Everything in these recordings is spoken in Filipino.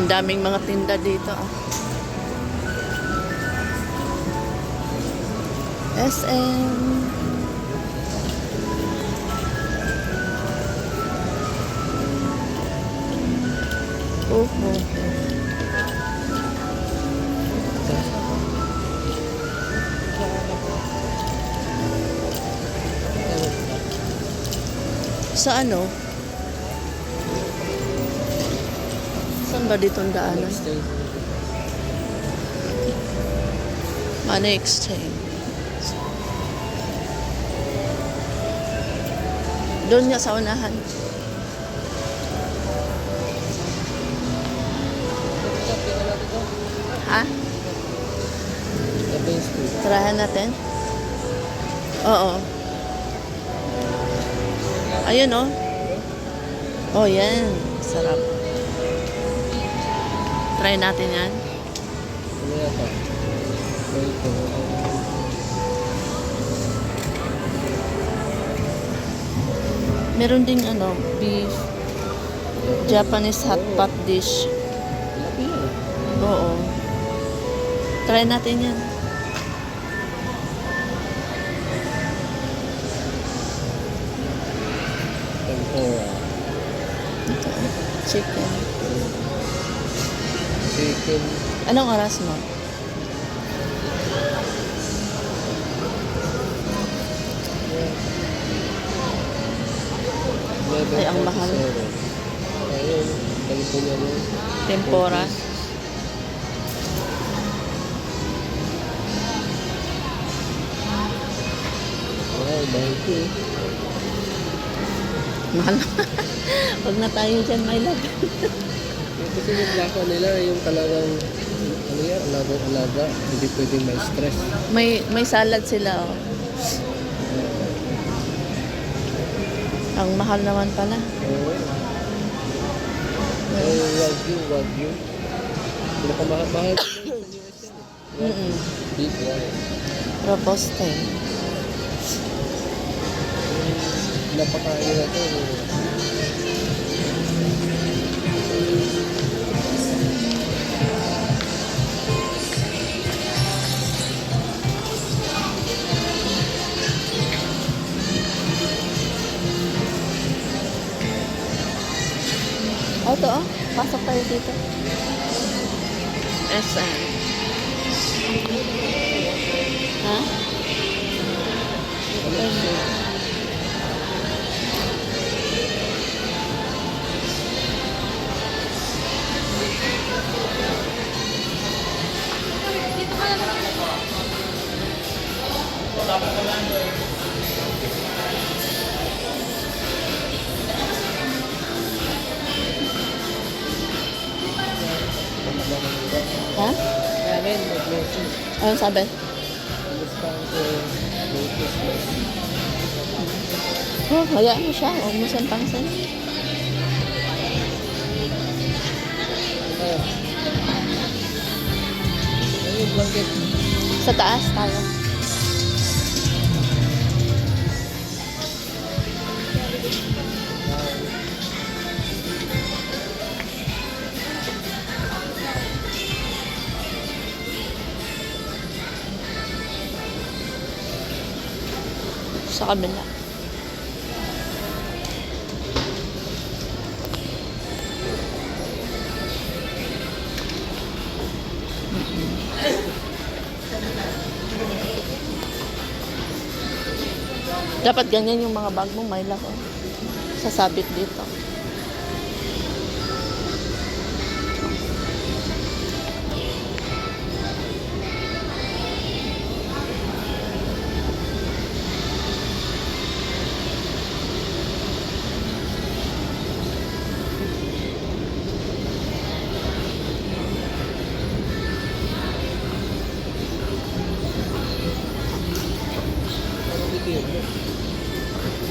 Ang daming mga tinda dito. SM. Oh, oh, oh. Sa ano? Saan ba ditong daanan? Money exchange. Doon nga sa unahan. Ha? Tirahan natin? Oo. Ayun oh. Oh, yan. Sarap. Try natin yan. Meron ding ano, beef, Japanese hot pot dish. Oo. Try natin yan. Tempura. Ito. Chicken. Chicken. Anong oras mo? Ay, ang mahal. Ayun, California mo. Tempura. Wow, ko eh. Mahal na. Huwag na tayo dyan, my love. Yung Kasi yung baka nila, yung talagang, ano yan, alaga-alaga, hindi pwedeng may stress. May, may salad sila, oh. Ang mahal naman pala. Oo. Ay, wagyu, wagyu. Pinakamahal-mahal ko sa US yan eh. Mm-mm. Beef, right? Robusta. Napakain nila to. Tayo dito. SM. Ha? Ha? Ano sabi? Oh, hayaan mo siya. Huwag mo siyang blanket. Sa taas tayo. Sa kabila. Dapat ganyan yung mga bag mo, may lako. Sasabit dito.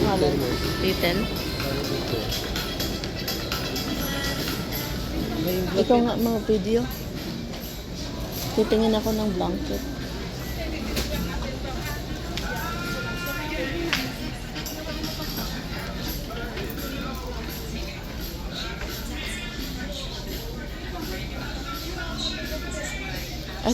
Ano bigyan? May Ikaw nga mga video. Titingin ako ng blanket. Ay,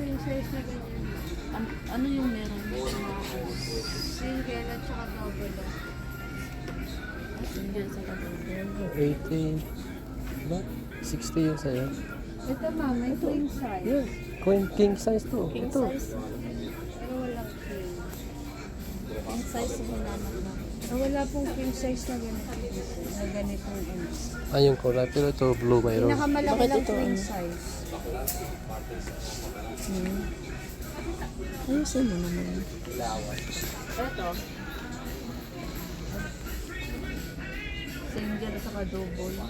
Wala king size na ganyan. An- ano yung meron? Single at saka double. lang. Single sa kabel. 80. Ba? 60 yung sa'yo. Ito ma'am, may queen size. Yeah. Queen king size to. King Ito. size. Pero walang king. King size yung hinanap na. Ah, wala pong king size na ganito. Na ganitong. Ah, yung kulay. Pero ito blue mayroon. Pinakamalaki lang ito, queen ano? size. Hmm. Ayusin mo naman. Ito. Single sa double.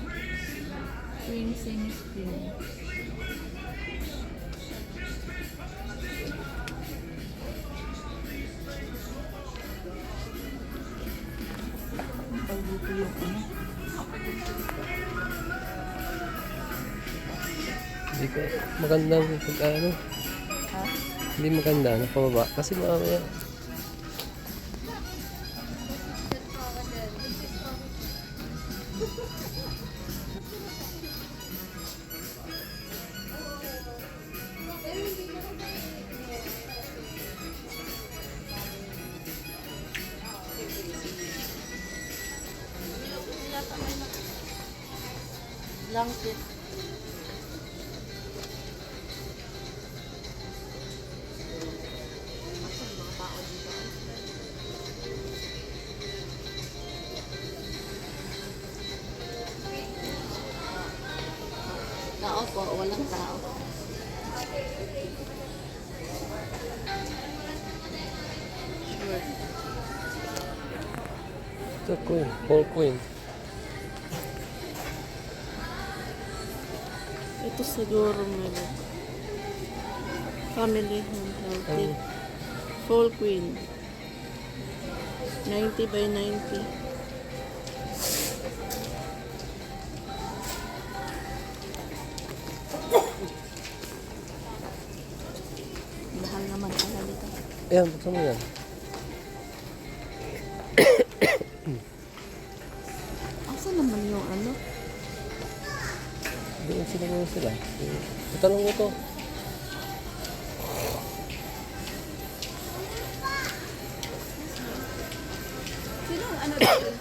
Queen, sinis, queen. Pag dito yung ano. Hindi ko magandang pag ano. Ha? Hindi maganda na pababa. Kasi mamaya. Blanket. Tao po, walang tao. Sure. Ito queen. Full queen. Ito siguro may family home healthy. Ang Full queen. 90 by 90. Ayan, buksan mo yan. Asa naman yung ano? Doon sila ngayon sila. Itanong mo to. Sino ang ano dito?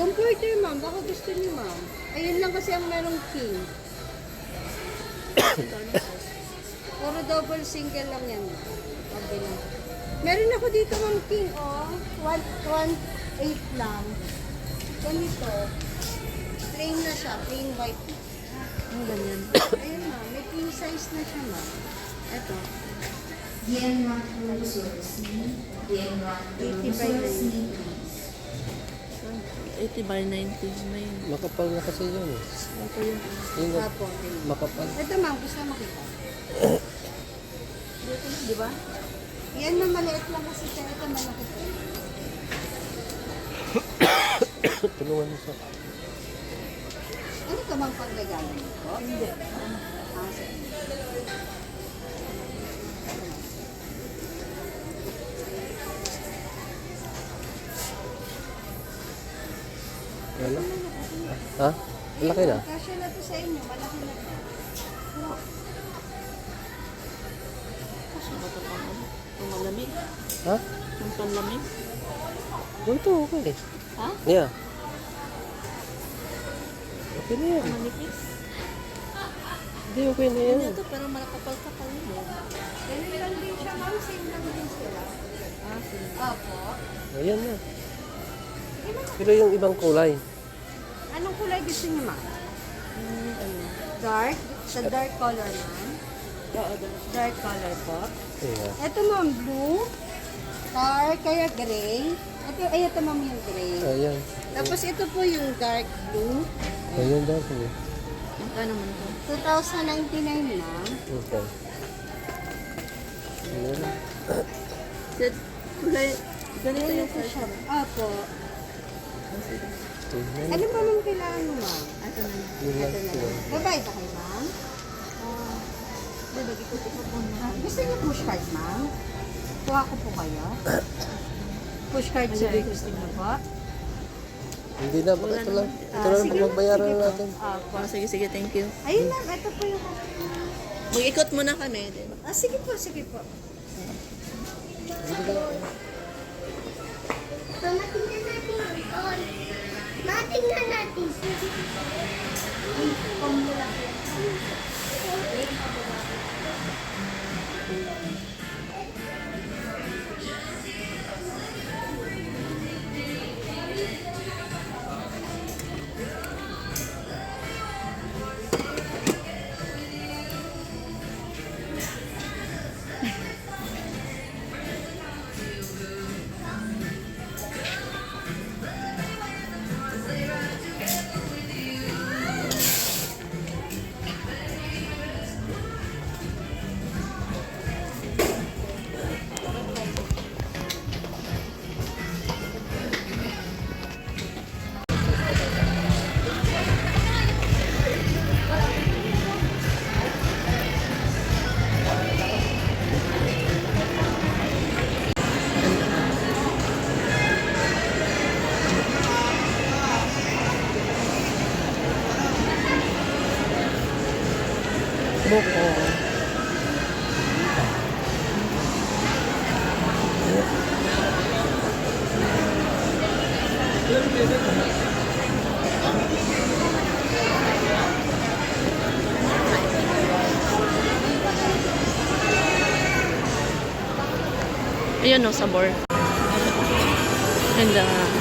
Comforter ma'am. Baka gusto niyo ma'am. Ayun lang kasi ang merong king. Puro double single lang yan. Lang. Meron ako dito ma'am king oh. One, one, eight lang. Ganito. Plain na siya. Plain white. Ang ganyan. Ayun ma'am. May king size na siya ma'am. Ito. DN1 close your listening. DN1 close your listening, please. 80 by 90. May Makapal na kasi yun eh. ito yung Yung Apo. makapal. Ito ma'am. Gusto mo makita? dito, di ba? Yan na maliit lang kasi siya. Ito malaki po. Tulungan mo sa... Ano ka bang panggagalan ko? Hindi. Ah, sige. Ha? Malaki na. Kasya na to sa inyo. Malaki na to. Kasi ba ito pang? Pang malamig? Ha? Yung panlamig? Oh, ito, okay. Ha? Yeah. Okay na yan. Manipis? Hindi, okay na yan. Ito, pero malakapal-kapal mo. Ganun lang din siya, ma'am. Same lang din sila. Ah, sige. Opo. Ayan na. Pero yung ibang kulay. Anong kulay gusto niyo, ma'am? Hmm, ano? Dark? Sa dark color, ma'am? Oo. Dark color po. Ayan. Ito, ma'am, blue. Dark, kaya gray. Ito, ay, ito, ma'am, yung gray. Ayan. Tapos, ito po yung dark blue. Ayan daw po. Magkano man ito? 2099, ma'am. Okay. Ayan. Kulay, ganito yung siya. fashion. Opo. Ayan. Ano ba ma'am kailangan mo, ma'am? Ito na lang. Yun lang Ito na po. lang. Babae ba kayo, ma'am? Ah, mo na. Ah, gusto niyo push card, ma'am? Kuha ko po kayo. Push card sir, gusto niyo po? Hindi na, baka ito lang. Ito lang sige, po magbayaran sige po. natin. Opo. Oh, sige, sige, thank you. Ayun ma'am, ito po yung... Mag-ikot muna kami. Din. Ah, sige po, sige po. Matingnan Matingnan natin. Buko. Ayun no, sabor. And uh,